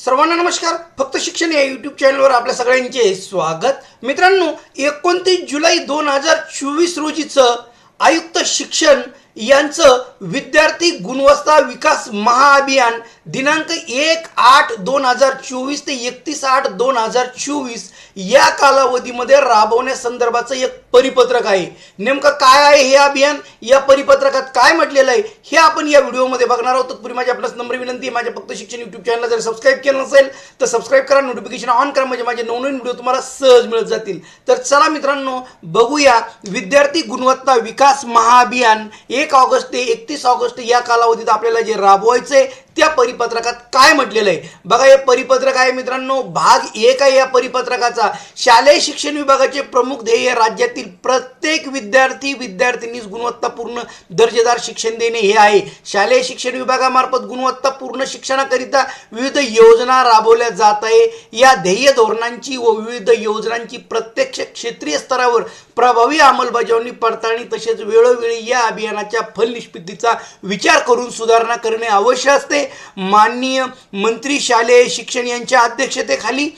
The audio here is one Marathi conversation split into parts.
सर्वांना नमस्कार. फक्त शिक्षण या यूट्यूब चॅनलवर आपल्या सगळ्यांचे स्वागत. मित्रांनो एकोणतीस जुलै दोन हजार चोवीस रोजीचं आयुक्त शिक्षण यांचं विद्यार्थी गुणवत्ता विकास महाअभियान दिनांक एक आठ दोन हजार चोवीस ते एकतीस आठ दोन हजार चोवीस या कालावधीमध्ये राबवण्यासंदर्भाचं एक परिपत्रक आहे. नेमकं काय आहे हे अभियान? या परिपत्रकात काय म्हटलेलं आहे? हे आपण या व्हिडिओमध्ये बघणार आहोत. तत्पूर्वी माझी आपल्यास नम्र विनंती आहे माझ्या फक्त शिक्षण युट्यूब चॅनलला जर सबस्क्राईब केलं नसेल तर सबस्क्राईब करा नोटिफिकेशन ऑन करा म्हणजे माझे नवनवीन व्हिडिओ तुम्हाला सहज मिळत जातील. तर चला मित्रांनो बघूया विद्यार्थी गुणवत्ता विकास महाअभियान एक ऑगस्ट ते एकतीस ऑगस्ट या कालावधीत आपल्याला जे राबवायचंय त्या परिपत्रकात काय म्हटलेलं आहे? बघा हे परिपत्रक आहे मित्रांनो भाग एक आहे या परिपत्रकाचा. शालेय शिक्षण विभागाचे प्रमुख ध्येय राज्यातील प्रत्येक विद्यार्थी विद्यार्थिनीस गुणवत्तापूर्ण दर्जेदार शिक्षण देणे. हे आहे. शालेय शिक्षण विभागामार्फत गुणवत्तापूर्ण शिक्षणाकरिता विविध योजना राबवल्या जात आहे. या ध्येय धोरणांची व विविध योजनांची प्रत्यक्ष क्षेत्रीय स्तरावर प्रभावी अंमलबजावणी पडताळणी तसेच वेळोवेळी या अभियानाच्या फलनिष्पत्तीचा विचार करून सुधारणा करणे आवश्यक असते. माननीय मंत्री शालेय शिक्षण यांच्या अध्यक्षतेखाली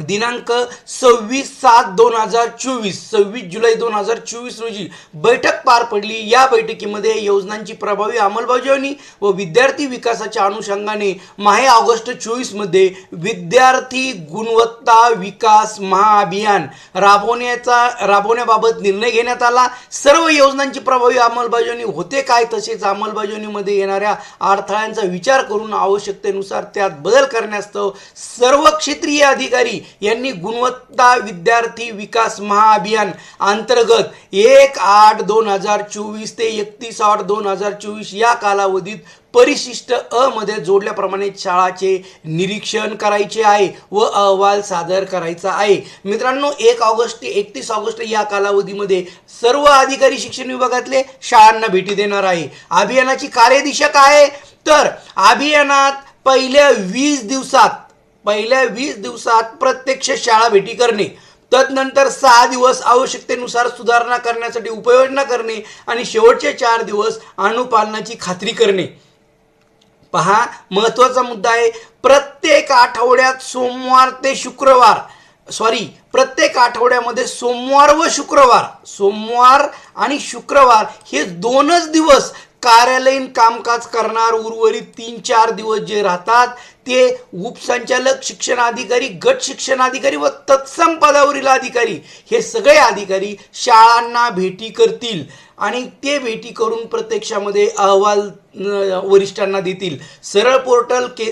दिनांक सव्वीस सात दोन हजार चोवीस सव्वीस जुलै दोन हजार चोवीस रोजी बैठक पार पडली. या बैठकीमध्ये योजनांची प्रभावी अंमलबजावणी व विद्यार्थी विकासाच्या अनुषंगाने माहे ऑगस्ट चोवीसमध्ये विद्यार्थी गुणवत्ता विकास महाअभियान राबवण्याचा राबवण्याबाबत निर्णय घेण्यात आला. सर्व योजनांची प्रभावी अंमलबजावणी होते काय तसेच अंमलबजावणीमध्ये येणाऱ्या अडथळ्यांचा विचार करून आवश्यकतेनुसार त्यात बदल करण्यास्तव सर्व क्षेत्रीय अधिकारी यांनी गुणवत्ता विद्यार्थी विकास महाअभियान अंतर्गत एक आठ दोन हजार चोवीस ते एकतीस आठ दोन हजार चोवीस या कालावधीत परिशिष्ट अ मध्ये जोडल्याप्रमाणे शाळाचे निरीक्षण करायचे आहे व अहवाल सादर करायचा आहे. मित्रांनो एक ऑगस्ट ते एकतीस ऑगस्ट या कालावधीमध्ये सर्व अधिकारी शिक्षण विभागातले शाळांना भेटी देणार आहे. अभियानाची कार्यदिशा काय आहे? तर अभियानात पहिल्या वीस दिवसात पहिल्या वीस दिवसात प्रत्यक्ष शाळा भेटी करणे तदनंतर सहा दिवस आवश्यकतेनुसार सुधारणा करण्यासाठी उपाययोजना करणे आणि शेवटचे चार दिवस अनुपालनाची खात्री करणे. पहा महत्त्वाचा मुद्दा आहे प्रत्येक आठवड्यात सोमवार ते शुक्रवार सॉरी प्रत्येक आठवड्यामध्ये सोमवार व शुक्रवार सोमवार आणि शुक्रवार हे दोनच दिवस कार्यालयीन कामकाज करणार उर्वरित तीन चार दिवस जे राहतात ते उपसंचालक शिक्षणाधिकारी गट शिक्षणाधिकारी व तत्सम पदावरील अधिकारी हे सगळे अधिकारी शाळांना भेटी करतील आणि ते भेटी करून प्रत्यक्षामध्ये अहवाल वरिष्ठांना देतील. सरळ पोर्टल के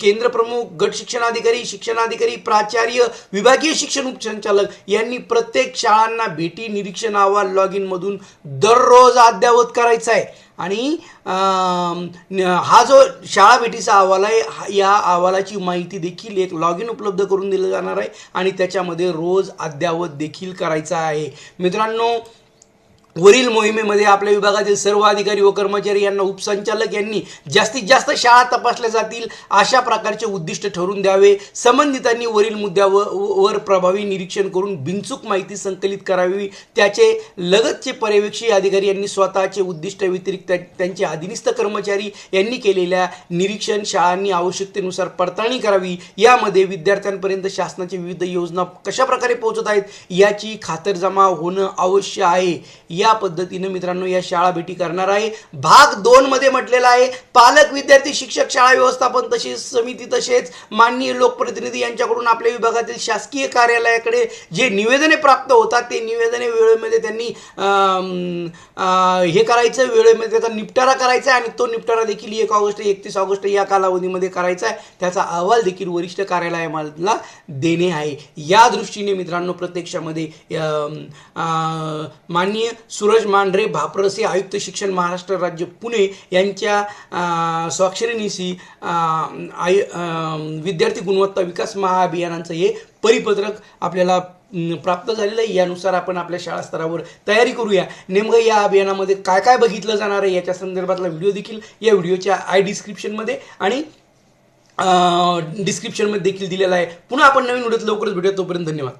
केंद्र प्रमुख गट शिक्षणाधिकारी शिक्षणाधिकारी प्राचार्य विभागीय शिक्षण उपसंचालक यांनी प्रत्येक शाळांना भेटी निरीक्षण अहवाल लॉग इनमधून दररोज अद्ययावत करायचा आहे. आणि हा जो शाळा भेटीचा अहवाल आहे हा- या अहवालाची माहिती देखील एक लॉग इन उपलब्ध करून दिलं जाणार आहे आणि त्याच्यामध्ये रोज अद्ययावत देखील करायचा आहे. मित्रांनो वरील मोहिमेमध्ये आपल्या विभागातील सर्व अधिकारी व कर्मचारी यांना उपसंचालक यांनी जास्तीत जास्त शाळा तपासल्या जातील अशा प्रकारचे उद्दिष्ट ठरवून द्यावे. संबंधितांनी वरील मुद्द्यावर वर प्रभावी निरीक्षण करून बिनचूक माहिती संकलित करावी. त्याचे लगतचे पर्यवेक्षी अधिकारी यांनी स्वतःचे उद्दिष्ट व्यतिरिक्त त्यांचे अधीनस्थ कर्मचारी यांनी केलेल्या निरीक्षण शाळांनी आवश्यकतेनुसार पडताळणी करावी. यामध्ये विद्यार्थ्यांपर्यंत शासनाच्या विविध योजना कशाप्रकारे पोहोचत आहेत याची खातरजमा होणं अवश्य आहे. या पद्धतीनं मित्रांनो या शाळा भेटी करणार आहे. भाग दोन मध्ये म्हटलेला आहे पालक विद्यार्थी शिक्षक शाळा व्यवस्थापन तसेच समिती तसेच माननीय लोकप्रतिनिधी यांच्याकडून आपल्या विभागातील शासकीय कार्यालयाकडे जे निवेदने प्राप्त होतात ते निवेदने वेळेमध्ये त्यांनी हे करायचं वेळेमध्ये त्याचा निपटारा करायचा आहे आणि तो निपटारा देखील एक ऑगस्ट एकतीस ऑगस्ट या कालावधीमध्ये करायचा आहे. त्याचा अहवाल देखील वरिष्ठ कार्यालयाला देणे आहे. या दृष्टीने मित्रांनो प्रत्यक्षामध्ये माननीय सूरज मांढरे भापरसे आयुक्त शिक्षण महाराष्ट्र राज्य पुणे यांच्या स्वाक्षरीनिशी आय विद्यार्थी गुणवत्ता विकास महाअभियानाचं हे परिपत्रक आपल्याला प्राप्त झालेलं आहे. यानुसार आपण आपल्या शाळा स्तरावर तयारी करूया. नेमकं या अभियानामध्ये काय काय बघितलं जाणार आहे याच्या संदर्भातला व्हिडिओ देखील या व्हिडिओच्या आय डिस्क्रिप्शनमध्ये आणि डिस्क्रिप्शनमध्ये देखील दिलेला आहे. पुन्हा आपण नवीन व्हिडिओत लवकरच भेटूया. तोपर्यंत धन्यवाद.